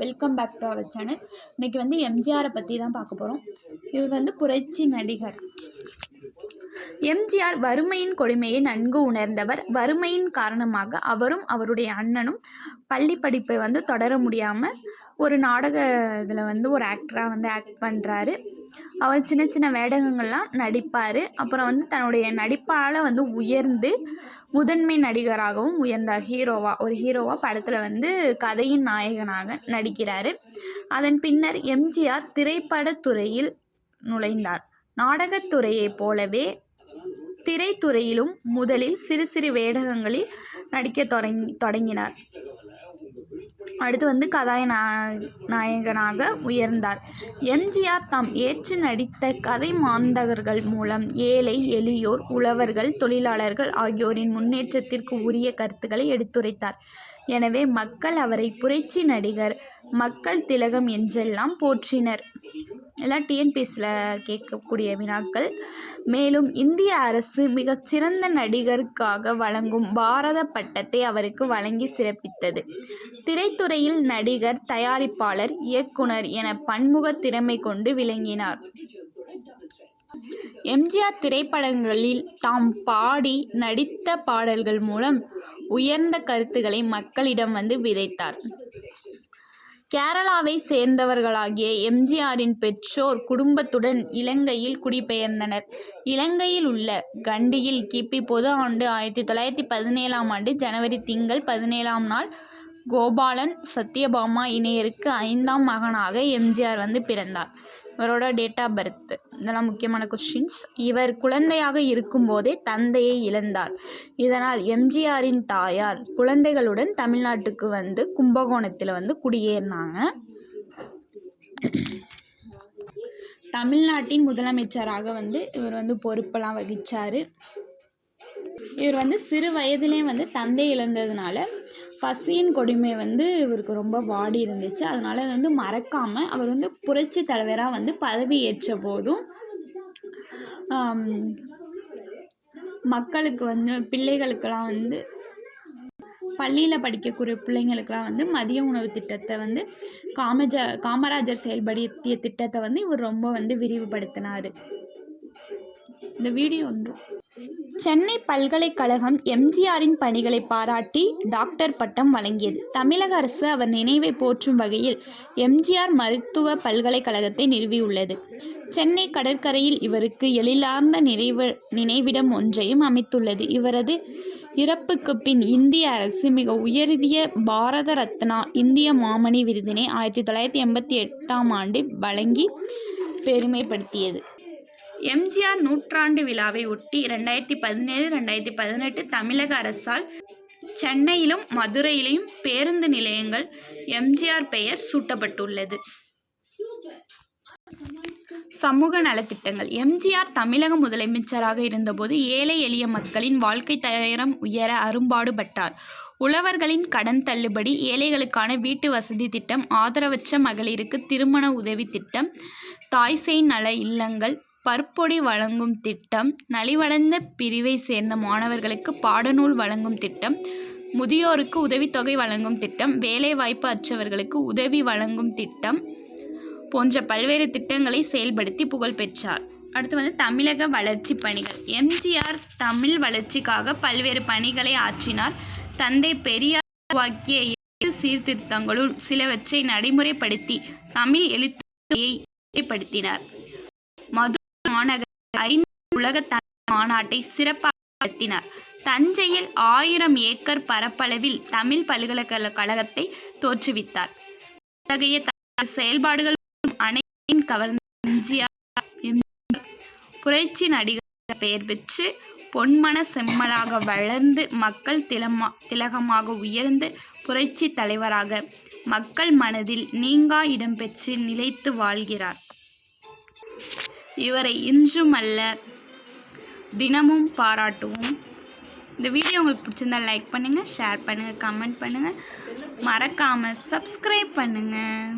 Welcome back to our channel இன்றைக்கி வந்து எம்ஜிஆரை பற்றி தான் பார்க்க போகிறோம் இவர் வந்து புரட்சி நடிகர். எம்ஜிஆர் வறுமையின் கொடுமையை நன்கு உணர்ந்தவர். வறுமையின் காரணமாக அவரும் அவருடைய அண்ணனும் பள்ளி படிப்பை வந்து தொடர முடியாமல் ஒரு நாடக இதில் வந்து ஒரு ஆக்டராக வந்து ஆக்ட் பண்ணுறாரு அவர் சின்ன சின்ன வேடகங்கள்லாம் நடிப்பார். அப்புறம் வந்து தன்னுடைய நடிப்பால் வந்து உயர்ந்து முதன்மை நடிகராகவும் உயர்ந்தார் ஹீரோவாக ஒரு ஹீரோவாக படத்தில் வந்து கதையின் நாயகனாக நடிக்கிறார். அதன் பின்னர் எம்ஜிஆர் திரைப்படத்துறையில் நுழைந்தார். நாடகத்துறையைப் போலவே திரைத்துறையிலும் முதலில் சிறு சிறு வேடகங்களில் நடிக்க தொடங்கி தொடங்கினார். அடுத்து வந்து கதாநாய நாயகனாக உயர்ந்தார். எம்ஜிஆர் தாம் ஏற்று நடித்த கதை மாந்தகர்கள் மூலம் ஏழை எளியோர் உழவர்கள் தொழிலாளர்கள் ஆகியோரின் முன்னேற்றத்திற்கு உரிய கருத்துக்களை எடுத்துரைத்தார். எனவே மக்கள் அவரை புரட்சி நடிகர் மக்கள் திலகம் என்றெல்லாம் போற்றினர். எல்லாம் டிஎன்பிஎஸ்சியில் கேட்கக்கூடிய வினாக்கள். மேலும் இந்திய அரசு மிகச்சிறந்த நடிகருக்காக வழங்கும் பாரத பட்டத்தை அவருக்கு வழங்கி சிறப்பித்தது. திரைத்துறையில் நடிகர் தயாரிப்பாளர் இயக்குனர் என பன்முக திறமை கொண்டு விளங்கினார். எம்ஜிஆர் திரைப்படங்களில் தாம் பாடி நடித்த பாடல்கள் மூலம் உயர்ந்த கருத்துக்களை மக்களிடம் வந்து விதைத்தார். கேரளாவை சேர்ந்தவர்களாகிய எம்ஜிஆரின் பெற்றோர் குடும்பத்துடன் இலங்கையில் குடிபெயர்ந்தனர். இலங்கையில் உள்ள கண்டியில் கிபி பொது ஆண்டு ஆயிரத்தி தொள்ளாயிரத்தி பதினேழாம் ஆண்டு ஜனவரி திங்கள் பதினேழாம் நாள் கோபாலன் சத்யபாமா இணையருக்கு ஐந்தாம் மகனாக எம்ஜிஆர் வந்து பிறந்தார். இவரோட டேட் ஆஃப் பர்த் இதெல்லாம் முக்கியமான கொஸ்டின்ஸ் இவர் குழந்தையாக இருக்கும்போதே தந்தையை இழந்தார். இதனால் எம்ஜிஆரின் தாயார் குழந்தைகளுடன் தமிழ்நாட்டுக்கு வந்து கும்பகோணத்தில் வந்து குடியேறினாங்க. தமிழ்நாட்டின் முதலமைச்சராக வந்து இவர் வந்து பொறுப்பெல்லாம் வகித்தார் இவர் வந்து சிறு வயதிலே வந்து தந்தை இழந்ததுனால பசியின் கொடுமை வந்து இவருக்கு ரொம்ப வாடி இருந்துச்சு. அதனால் அது வந்து மறக்காமல் அவர் வந்து புரட்சி தலைவராக வந்து பதவி ஏற்ற போதும் மக்களுக்கு வந்து பிள்ளைகளுக்கெல்லாம் வந்து பள்ளியில் படிக்கக்கூடிய பிள்ளைங்களுக்கெல்லாம் வந்து மதிய உணவு திட்டத்தை வந்து காமஜ காமராஜர் செயல்படுத்திய திட்டத்தை வந்து இவர் ரொம்ப வந்து விரிவுபடுத்தினார். இந்த வீடியோ வந்து சென்னை பல்கலைக்கழகம் எம்ஜிஆரின் பணிகளை பாராட்டி டாக்டர் பட்டம் வழங்கியது. தமிழக அரசு அவர் நினைவை போற்றும் வகையில் எம்ஜிஆர் மருத்துவ பல்கலைக்கழகத்தை நிறுவியுள்ளது. சென்னை கடற்கரையில் இவருக்கு எழிலார்ந்த நிறைவு நினைவிடம் ஒன்றையும் அமைத்துள்ளது. இவரது இறப்புக்கு பின் இந்திய அரசு மிக உயரிய பாரத ரத்னா இந்திய மாமணி விருதினை ஆயிரத்தி தொள்ளாயிரத்தி எண்பத்தி எட்டாம் ஆண்டு வழங்கி பெருமைப்படுத்தியது. எம்ஜிஆர் நூற்றாண்டு விழாவை ஒட்டி ரெண்டாயிரத்தி பதினேழு ரெண்டாயிரத்தி பதினெட்டு தமிழக அரசால் சென்னையிலும் மதுரையிலும் பேருந்து நிலையங்கள் எம்ஜிஆர் பெயர் சூட்டப்பட்டுள்ளது. சமூக நலத்திட்டங்கள். எம்ஜிஆர் தமிழக முதலமைச்சராக இருந்தபோது ஏழை எளிய மக்களின் வாழ்க்கை தரம் உயர அரும்பாடுபட்டார் உழவர்களின் கடன் தள்ளுபடி ஏழைகளுக்கான வீட்டு வசதி திட்டம் ஆதரவற்ற மகளிருக்கு திருமண உதவி திட்டம் தாய்சேய் நல இல்லங்கள் பற்பொடி வழங்கும் திட்டம் நலிவடைந்த பிரிவை சேர்ந்த மாணவர்களுக்கு பாடநூல் வழங்கும் திட்டம் முதியோருக்கு உதவித்தொகை வழங்கும் திட்டம் வேலைவாய்ப்பு அற்றவர்களுக்கு உதவி வழங்கும் திட்டம் போன்ற பல்வேறு திட்டங்களை செயல்படுத்தி புகழ் பெற்றார். அடுத்து வந்து தமிழக வளர்ச்சி பணிகள். எம்ஜிஆர் தமிழ் வளர்ச்சிக்காக பல்வேறு பணிகளை ஆற்றினார். தந்தை பெரியார் உருவாக்கிய சீர்திருத்தங்களுள் சிலவற்றை நடைமுறைப்படுத்தி தமிழ் எழுத்துறையை மது மாநகர் ஐந்து உலக மாநாட்டை சிறப்பாக நடத்தினார் தஞ்சையில் ஆயிரம் ஏக்கர் பரப்பளவில் தமிழ் பல்கலைக்கழகத்தை தோற்றுவித்தார். அத்தகைய செயல்பாடுகள் அனைத்தையும் கவர்ந்த எம்ஜிஆர் புரட்சி நடிகர் பெயர் பெற்று பொன்மன செம்மலாக வளர்ந்து மக்கள் திலமா திலகமாக உயர்ந்து புரட்சி தலைவராக மக்கள் மனதில் நீங்கா இடம்பெற்று நிலைத்து வாழ்கிறார். இவரை இன்றும் அல்ல தினமும் பாராட்டுவோம். இந்த வீடியோ உங்களுக்கு பிடிச்சிருந்தா லைக் பண்ணுங்கள் ஷேர் பண்ணுங்கள் கமெண்ட் பண்ணுங்கள் மறக்காமல் சப்ஸ்கிரைப் பண்ணுங்கள்